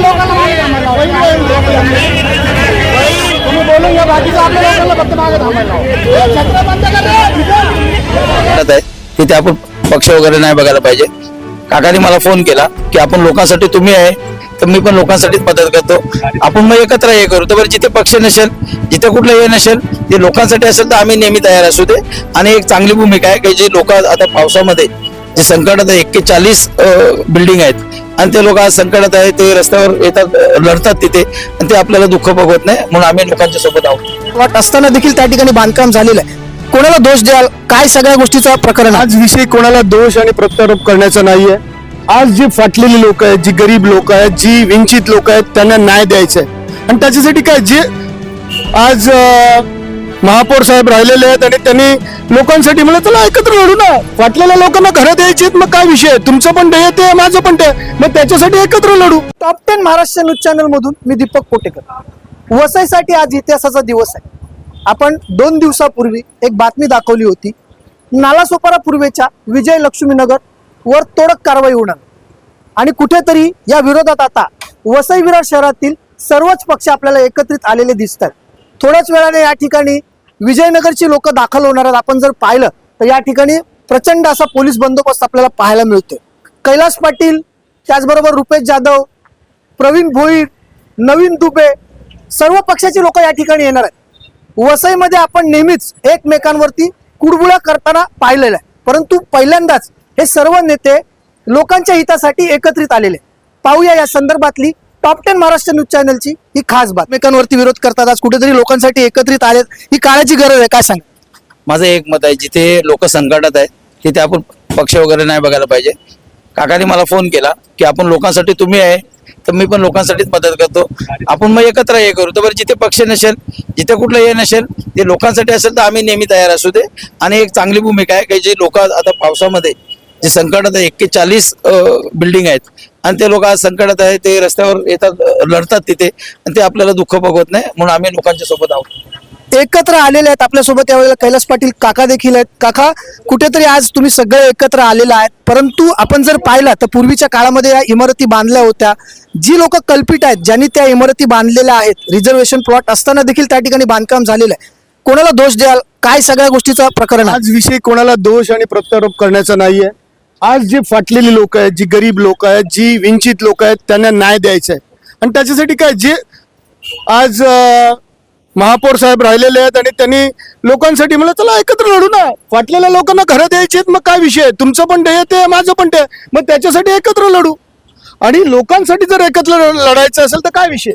आपल्या लोकांना मागे थांबायला लावा. तुम्ही बोलून घ्या बाकीचं आपल्या लोकांना फक्त मागे थांबायला लावा. हे छत्र बंद कर रे, इथं. म्हणत आहे की ते आपण पक्ष वगैरे नाही बघायला पाहिजे काकाने मला फोन केला की आपण लोकांसाठी तुम्ही आहे तर मी पण लोकांसाठीच मदत करतो आपण मग एकत्र हे करू तर बरं जिथे पक्ष नसेल जिथे कुठलं हे नसेल ते लोकांसाठी असेल तर आम्ही नेहमी तयार असू दे आणि एक चांगली भूमिका आहे की जे लोक आता पावसामध्ये जे संकटात एक्के चाळीस बिल्डिंग आहेत. आणि ते लोक आज संकटात आहे ते रस्त्यावर येतात लढतात तिथे आणि ते आपल्याला दुःख बघवत नाही म्हणून आम्ही लोकांच्या सोबत आहोत. वाट असताना देखील त्या ठिकाणी बांधकाम झालेलं आहे. कोणाला दोष द्याल? काय सगळ्या गोष्टीचं प्रकरण आहे? आज विषय कोणाला दोष आणि प्रत्यारोप करण्याचा नाहीये. आज जी फाटलेली लोक आहेत जी गरीब लोक आहेत जी वंचित लोक आहेत त्यांना न्याय द्यायचा आहे. आणि त्याच्यासाठी काय? जे आज महापौर साहेब राहिलेले आहेत आणि त्यांनी लोकांसाठी म्हणलं चला एकत्र लढू ना. वाटलेल्या लोकांना घरं द्यायची मग काय विषय? तुमचं पण ध्येय ते माझं पण ते मग त्याच्यासाठी एकत्र लढू. Top ten Maharashtra news channel मधून मी दीपक कोटेकर. वसईसाठी आज इतिहासाचा दिवस आहे. आपण दोन दिवसापूर्वी एक बातमी दाखवली होती. नालासोपारा पूर्वेच्या विजय लक्ष्मीनगर वर तोडक कारवाई होणार. आणि कुठेतरी या विरोधात आता वसई विरार शहरातील सर्वच पक्ष आपल्याला एकत्रित आलेले दिसतात. थोड्याच वेळाने या ठिकाणी विजयनगरची लोक दाखल होणार आहेत. आपण जर पाहिलं तर या ठिकाणी प्रचंड असा पोलीस बंदोबस्त आपल्याला पाहायला मिळतोय. कैलास पाटील त्याचबरोबर रुपेश जाधव प्रवीण भोईर नवीन दुबे सर्व पक्षाची लोक या ठिकाणी येणार आहेत. वसईमध्ये आपण नेहमीच एकमेकांवरती कुडबुळ्या करताना पाहिलेलं आहे. परंतु पहिल्यांदाच हे सर्व नेते लोकांच्या हितासाठी एकत्रित आलेले पाहूया या संदर्भातली टॉप टेन महाराष्ट्र न्यूज चॅनलची ही खास बात एकमेकांवरती विरोध करतात. आज कुठेतरी लोकांसाठी एकत्रित आलेत. ही काळाची गरज आहे. काय सांग माझं एक मत आहे. जिथे लोक संकटात आहे तिथे आपण पक्ष वगैरे नाही बघायला पाहिजे. काकाने मला फोन केला की आपण लोकांसाठी तुम्ही आहे तर मी पण लोकांसाठीच मदत करतो. आपण मग एकत्र हे करू. तर बरं जिथे पक्ष नसेल जिथे कुठलं हे नसेल ते लोकांसाठी असेल तर आम्ही नेहमी तयार असू दे. आणि एक चांगली भूमिका आहे की जे लोक आता पावसामध्ये जे संकटात आहे एक्के चाळीस बिल्डिंग आहेत. आणि ते लोक आज संकटात आहे ते रस्त्यावर येतात लढतात तिथे आणि ते आपल्याला दुःख बघवत नाही म्हणून आम्ही लोकांच्या सोबत आहोत. एकत्र आलेले आहेत आपल्यासोबत यावेळेला कैलास पाटील काका देखील आहेत. काका कुठेतरी आज तुम्ही सगळे एकत्र आलेले आहेत. परंतु आपण जर पाहिलं तर पूर्वीच्या काळामध्ये या इमारती बांधल्या होत्या. जी लोक कल्पित आहेत ज्यांनी त्या इमारती बांधलेल्या आहेत रिझर्वेशन प्लॉट असताना देखील त्या ठिकाणी बांधकाम झालेलं आहे. कोणाला दोष द्याल? काय सगळ्या गोष्टीचं प्रकरण आहे? आज विषय कोणाला दोष आणि प्रत्यारोप करण्याचा नाहीये. आज जी फाटलेली लोक आहेत जी गरीब लोक आहेत जी वंचित लोक आहेत त्यांना न्याय द्यायचा आहे. आणि त्याच्यासाठी काय जे आज महापौर साहेब राहिलेले आहेत आणि त्यांनी लोकांसाठी म्हणलं चला एकत्र लढू ना. फाटलेल्या लोकांना घरं द्यायची आहेत मग काय विषय आहे? तुमचं पण ध्येय ते आहे, माझं पण ते. मग त्याच्यासाठी एकत्र लढू. आणि लोकांसाठी जर एकत्र लढ- लढायचं असेल तर काय विषय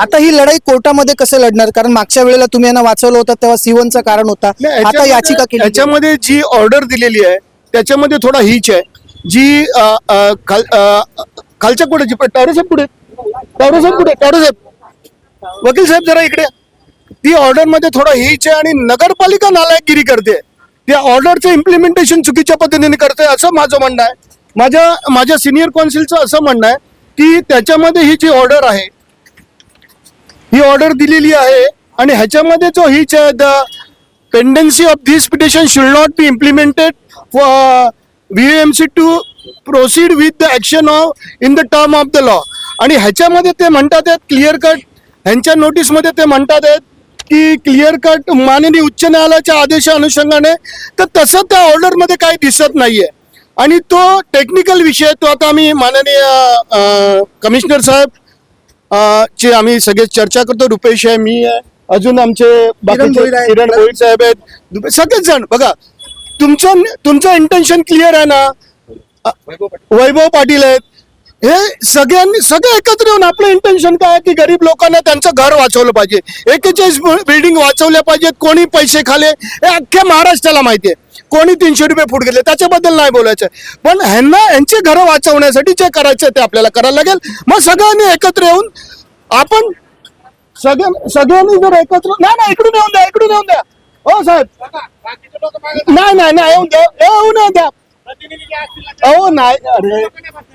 आता ही लढाई कोर्टामध्ये कसं लढणार? कारण मागच्या वेळेला तुम्ही यांना वाचवलं होतं तेव्हा सीवनचं कारण होता. आता याचिका केली याच्यामध्ये जी ऑर्डर दिलेली आहे त्याच्यामध्ये थोडा हिच आहे. जी अ, खाल- खालच्या पुढे जी टावरे साहेब पुढे. टावरे साहेब पुढे टावरे साहेब वकील साहेब जरा इकडे ती ऑर्डरमध्ये थोडा हिच आहे आणि नगरपालिका नालायकगिरी करते. त्या ऑर्डरचं इम्प्लिमेंटेशन चुकीच्या पद्धतीने करते असं माझं म्हणणं आहे. माझ्या माझ्या सिनियर कौन्सिलचं असं म्हणणं आहे की त्याच्यामध्ये ही जी ऑर्डर आहे ही ऑर्डर दिलेली आहे आणि ह्याच्यामध्ये जो हिच आहे the pendency of this petition should not be implemented for VMC to proceed with the action of in the term of the law. आणि ह्याच्यामध्ये ते म्हणतात आहेत क्लिअर कट ह्यांच्या नोटीसमध्ये ते म्हणतात आहेत की क्लिअर कट माननीय उच्च न्यायालयाच्या आदेशा अनुषंगाने तर तसं त्या ऑर्डरमध्ये काही दिसत नाहीये. आणि तो टेक्निकल विषय तो आता आम्ही माननीय कमिशनर साहेब ची आम्ही सगळे चर्चा करतो. रुपेश आहे मी आहे अजून आमचे बाकीचे. किरण भोईर साहेब आहेत. सगळेच जण बघा तुमचं तुमचं इंटेन्शन क्लिअर आहे ना? वैभव पाटील आहेत. हे सगळ्यांनी सगळे एकत्र येऊन आपलं इंटेन्शन काय आहे की गरीब लोकांना त्यांचं घर वाचवलं पाहिजे. एकेचाळीस बिल्डिंग वाचवल्या पाहिजेत कोणी पैसे खाले हे अख्ख्या महाराष्ट्राला माहिती आहे. कोणी तीनशे रुपये फूट गेले त्याच्याबद्दल नाही बोलायचं. पण ह्यांना यांचे घरं वाचवण्यासाठी जे करायचं ते आपल्याला करायला लागेल. मग सगळ्यांनी एकत्र येऊन आपण सगळ्या सगळ्यांनी जर एकत्र नाही नाही इकडून येऊन द्या इकडून येऊन द्या. हो साहेब. नाही नाही नाही येऊन द्या येऊ नाही द्या अहो नाही. अरे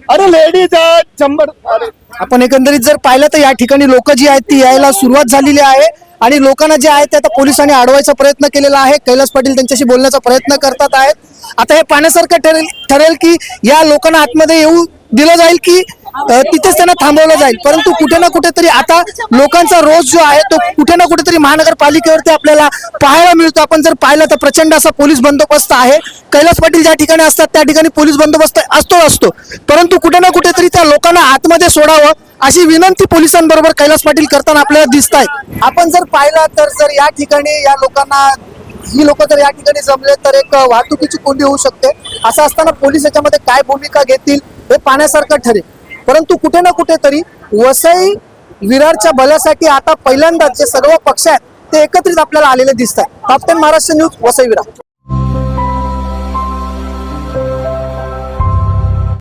अरे लेडीज आहेत शंभर. अरे. आपण एकंदरीत जर पाहिलं तर या ठिकाणी लोक जी आहेत ती यायला सुरुवात झालेली आहे. आणि लोकांना जे आहे ते आता पोलिसांनी अडवायचा प्रयत्न केलेला आहे. कैलास पाटील त्यांच्याशी बोलण्याचा प्रयत्न करतात आहेत. आता हे पाहण्यासारखं ठरेल ठरेल की या लोकांना आतमध्ये येऊ दिलं जाईल की तिथेच त्यांना थांबवलं जाईल. परंतु कुठे ना कुठेतरी आता लोकांचा रोज जो आहे तो कुठे ना कुठेतरी महानगरपालिकेवरती आपल्याला पाहायला मिळतो. आपण जर पाहिलं तर प्रचंड असा पोलीस बंदोबस्त आहे. कैलास पाटील ज्या ठिकाणी असतात त्या ठिकाणी पोलीस बंदोबस्त असतो असतो. परंतु कुठे ना कुठेतरी त्या लोकांना आतमध्ये सोडावं अशी विनंती पोलिसांबरोबर कैलास पाटील करताना आपल्याला दिसत आहे आपण जर पाहिलं तर जर या ठिकाणी या लोकांना ही लोक जर या ठिकाणी जमले तर एक वाहतुकीची कोंडी होऊ शकते. असं असताना पोलीस याच्यामध्ये काय भूमिका घेतील हे पाहण्यासारखं ठरेल. परंतु कुठे ना कुठेतरी वसई विरारच्या भल्यासाठी आता पहिल्यांदाच जे सर्व पक्ष आहेत ते एकत्रित आपल्याला आलेले दिसत आहेत कॅप्टन महाराष्ट्र न्यूज वसई विरार.